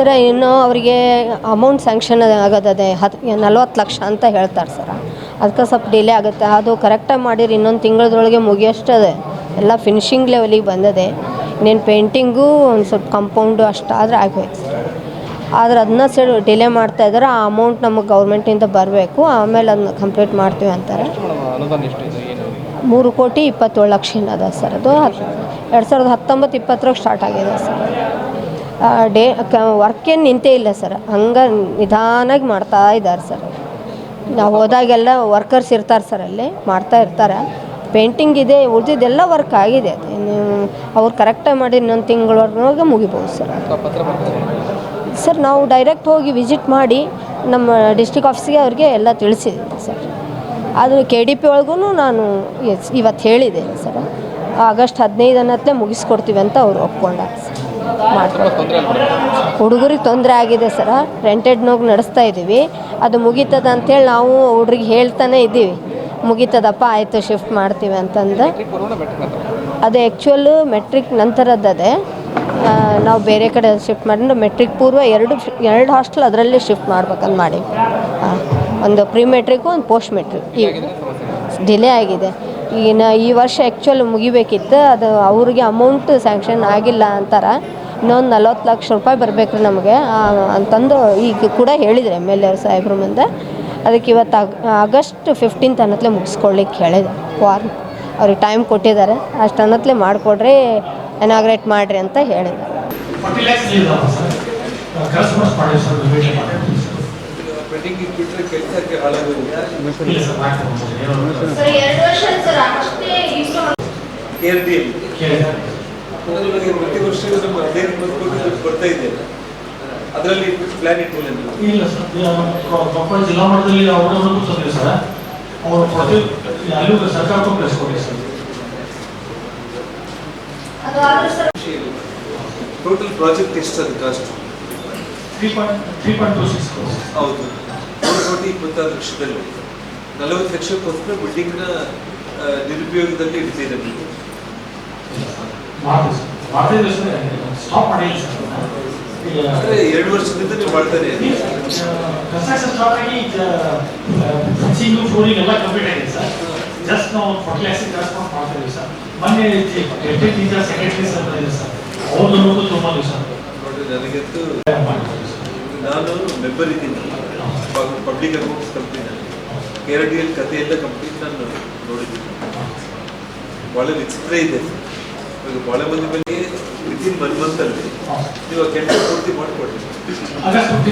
Sir ಇನ್ನು ಅವರಿಗೆ amount sanction ಆಗೋದದೆ ಹತ್ತು ನಲ್ವತ್ತು ಲಕ್ಷ ಅಂತ ಹೇಳ್ತಾರೆ ಸರ. ಅದಕ್ಕೆ ಸ್ವಲ್ಪ ಡಿಲೇ ಆಗುತ್ತೆ. ಅದು ಕರೆಕ್ಟಾಗಿ ಮಾಡಿರಿ ಇನ್ನೊಂದು ತಿಂಗಳದೊಳಗೆ ಮುಗಿಯೋಷ್ಟದೆ. ಎಲ್ಲ ಫಿನಿಶಿಂಗ್ ಲೆವೆಲಿಗೆ ಬಂದದೆ. ಇನ್ನೇನು ಪೇಂಟಿಂಗು ಒಂದು ಸ್ವಲ್ಪ ಕಂಪೌಂಡು ಅಷ್ಟಾದರೆ ಆಗೋಯ್ತು ಸರ್. ಆದ್ರೆ ಅದನ್ನ ಸೈಡ್ ಡಿಲೇ ಮಾಡ್ತಾ ಇದ್ದಾರೆ ಆ ಅಮೌಂಟ್ ನಮಗೆ ಗೌರ್ಮೆಂಟಿಂದ ಬರಬೇಕು. ಆಮೇಲೆ ಅದನ್ನ ಕಂಪ್ಲೀಟ್ ಮಾಡ್ತೀವಿ ಅಂತಾರೆ. ಮೂರು ಕೋಟಿ ಇಪ್ಪತ್ತೇಳು ಲಕ್ಷ ಏನದ ಸರ್ ಅದು? ಎರಡು ಸಾವಿರದ ಹತ್ತೊಂಬತ್ತು ಇಪ್ಪತ್ತರಾಗ ಸ್ಟಾರ್ಟ್ ಆಗಿದೆ ಸರ್. ಡೇ ವರ್ಕ್ ಏನು ನಿಂತೇ ಇಲ್ಲ ಸರ್. ಹಂಗೆ ನಿಧಾನಾಗಿ ಮಾಡ್ತಾ ಇದ್ದಾರೆ ಸರ್. ನಾವು ಹೋದಾಗೆಲ್ಲ ವರ್ಕರ್ಸ್ ಇರ್ತಾರೆ ಸರ್ ಅಲ್ಲಿ, ಮಾಡ್ತಾ ಇರ್ತಾರೆ. ಪೇಂಟಿಂಗ್ ಇದೆ ಉಳಿದಿದ್ದೆಲ್ಲ ವರ್ಕ್ ಆಗಿದೆ. ಇನ್ನು ಅವ್ರು ಕರೆಕ್ಟಾಗಿ ಮಾಡಿ ಇನ್ನೊಂದು ತಿಂಗಳವರೆಗೆ ಮುಗಿಬೋದು ಸರ್. ಸರ್, ನಾವು ಡೈರೆಕ್ಟ್ ಹೋಗಿ ವಿಸಿಟ್ ಮಾಡಿ ನಮ್ಮ ಡಿಸ್ಟಿಕ್ ಆಫೀಸಿಗೆ ಅವ್ರಿಗೆ ಎಲ್ಲ ತಿಳಿಸಿದ್ದೀನಿ ಸರ್. ಅದು ಕೆ ಡಿ ಪಿ ಒಳಗೂ ನಾನು ಇವತ್ತು ಹೇಳಿದೆ ಸರ್. ಆಗಸ್ಟ್ ಹದಿನೈದನ್ನತ್ತಲೇ ಮುಗಿಸ್ಕೊಡ್ತೀವಿ ಅಂತ ಅವ್ರು ಒಪ್ಕೊಂಡಾರೆ ಸರ್. ಹುಡುಗರಿಗೆ ತೊಂದರೆ ಆಗಿದೆ ಸರ. ರೆಂಟೆಡ್ ನೋಗಿ ನಡೆಸ್ತಾ ಇದ್ದೀವಿ ಅದು ಮುಗೀತದ ಅಂತೇಳಿ ನಾವು ಹುಡುಗ್ರಿಗೆ ಹೇಳ್ತಾನೆ ಇದ್ದೀವಿ. ಮುಗೀತದಪ್ಪ, ಆಯಿತು ಶಿಫ್ಟ್ ಮಾಡ್ತೀವಿ ಅಂತಂದು. ಮೆಟ್ರಿಕ್ ಅದು ಆ್ಯಕ್ಚುಲು ಮೆಟ್ರಿಕ್ ನಂತರದ್ದದೆ ನಾವು ಬೇರೆ ಕಡೆ ಶಿಫ್ಟ್ ಮಾಡಿ ಮೆಟ್ರಿಕ್ ಪೂರ್ವ ಎರಡು ಎರಡು ಹಾಸ್ಟೆಲ್ ಅದರಲ್ಲಿ ಶಿಫ್ಟ್ ಮಾಡ್ಬೇಕಂತ ಮಾಡಿ. ಒಂದು ಪ್ರಿ ಮೆಟ್ರಿಕ್ಕು ಒಂದು ಪೋಸ್ಟ್ ಮೆಟ್ರಿಕ್ ಈಗ ಡಿಲೇ ಆಗಿದೆ. ಈಗಿನ ಈ ವರ್ಷ ಆ್ಯಕ್ಚುಲ್ ಮುಗಿಬೇಕಿತ್ತು. ಅದು ಅವ್ರಿಗೆ ಅಮೌಂಟ್ ಸ್ಯಾಂಕ್ಷನ್ ಆಗಿಲ್ಲ ಅಂತಾರೆ. ಇನ್ನೊಂದು ನಲ್ವತ್ತು ಲಕ್ಷ ರೂಪಾಯಿ ಬರಬೇಕು ರೀ ನಮಗೆ. ಅಂತಂದು ಈಗ ಕೂಡ ಹೇಳಿದ್ರು ಎಂ ಎಲ್ ಎ ಸಾಹೇಬ್ರ ಮುಂದೆ. ಅದಕ್ಕೆ ಇವತ್ತು ಆಗ್ ಆಗಸ್ಟ್ ಫಿಫ್ಟೀನ್ತ್ ಅನ್ನತ್ಲೆ ಮುಗಿಸ್ಕೊಳ್ಳಿಕ್ಕೆ ಹೇಳಿದೆ ವಾರ್ ಅವ್ರಿಗೆ ಟೈಮ್ ಕೊಟ್ಟಿದ್ದಾರೆ. ಅಷ್ಟು ಅನ್ನತ್ಲೆ ಮಾಡಿಕೊಡ್ರಿ ಎನಾಗ್ರೇಟ್ ಮಾಡಿರಿ ಅಂತ ಹೇಳಿದೆ ಪ್ರತಿ ವರ್ಷ ನಮ್ಮ ಹದಿನೈದು ಇಪ್ಪತ್ತು ಕೋಟಿ ದುಡ್ಡು ಕೊಡ್ತಾ ಇದೆ ಅದರಲ್ಲಿ ಪ್ಲಾನ್ ಇಟ್ಟಿಲ್ಲ ಇಲ್ಲ ಸರ್ ಕೊಪ್ಪಳ ಜಿಲ್ಲಾ ಮಟ್ಟದಲ್ಲಿ ಅವರನ್ನು ತಂದಿದೆ ಸರ್. ಅವರು ಪ್ರತಿ ಅಲ್ಲೂ ಸರ್ಕಾರಕ್ಕೂ ಕಳಿಸ್ಕೊಡಿ ಸರ್. ಟೋಟಲ್ ಪ್ರಾಜೆಕ್ಟ್ ಎಷ್ಟು ಅದು cost three point three point two six ಹೌದು. ಮೂರು ಕೋಟಿ ಇಪ್ಪತ್ತಾರು ಲಕ್ಷದಲ್ಲಿ. ನಲವತ್ತು ಲಕ್ಷಕ್ಕೋಸ್ಕರ ಬಿಲ್ಡಿಂಗ್ನ ನಿರುಪಯೋಗದಲ್ಲಿ ಇಡ್ತಿದೆ ನೀವು ಸರ್ ಸ್ಟಾಪ್ ಮಾಡಿಲ್ಲ ಸರ್ ಅಂದರೆ ಎರಡು ವರ್ಷದಿಂದ ನೀವು ಮಾಡ್ತಾನೆ ಇದ್ದೀರಿ. ಕನ್ಸ್ಟ್ರಕ್ಷನ್ ಸ್ಟಾರ್ಟ್ ಆಗಿ ಫಿಕ್ಸಿಂಗು ಫ್ಲೋರಿಂಗ್ ಎಲ್ಲ ಕಂಪ್ಲೀಟ್ ಆಗಿದೆ ಸರ್. ಜಸ್ಟ್ ನಾವು ಫಾರ್ಟಿ ಲ್ಯಾಕ್ಸಿಗೆ ಟ್ರಾನ್ಸ್ಫರ್ ಮಾಡ್ತಾ ಇದೀವಿ ಸರ್. ಮೊನ್ನೆ ಟೀಚರ್ ಇದೆ ಸರ್. ತುಂಬ ಸರ್. ನನಗಂತೂ ಸರ್. ನಾನು ಮೆಂಬರ್ ಇದ್ದೀನಿ. ಪಬ್ಲಿಕ್ ಅಕೌಂಟ್ಸ್ ಕಂಪ್ನಿನಲ್ಲಿ ಕೆರಡಿಯಲ್ಲಿ ಕಥೆ ಎಲ್ಲ ಕಂಪ್ಲೀಟ್ ನಾನು ನೋಡಿದ್ದೀನಿ. ಒಳ್ಳೆ ವಿಚಿತ್ರ ಇದೆ. ಇವಾಗ ಭಾಳ ಮಂದಿ ಬಳಿ ವಿತಿನ್ ಒನ್ ಅಲ್ಲಿ ನೀವು ಕೆಲಸ ಪೂರ್ತಿ ಮಾಡಿಕೊಡ್ತೀವಿ